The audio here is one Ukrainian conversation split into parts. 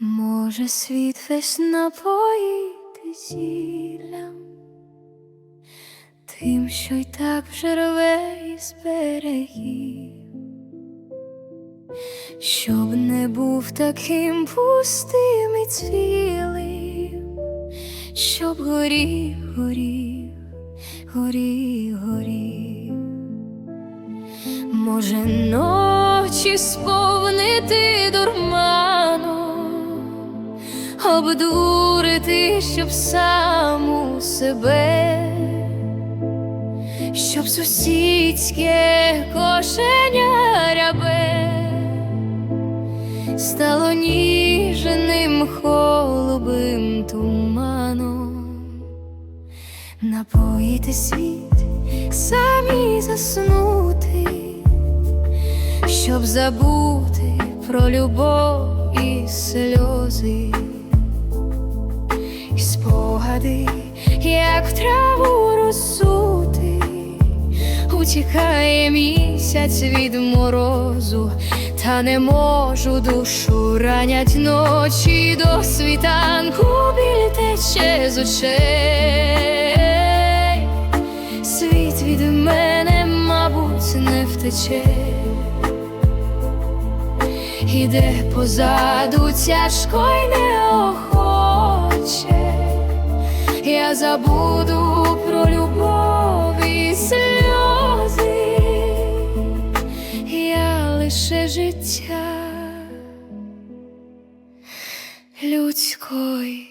Може, світ весь напоїти зіллям, тим, що й так вже рве із берегів, щоб не був таким пустим і цвілим, щоб горів, горів, горів, горів. Може, ночі сповнити дурманом, обдурити, щоб саму себе, щоб сусідське кошеня рябе стало ніжним холубим туманом, напоїти світ, самі заснути, щоб забути про любов і сльози, спогади, як в траву розсути, утікає місяць від морозу, та не можу душу ранять ночі до світанку біль тече з очей. Світ від мене, мабуть, не втече. Іде позаду тяжко й неохоче, я забуду про любов і сльози, я лише життя людської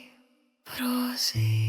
прози.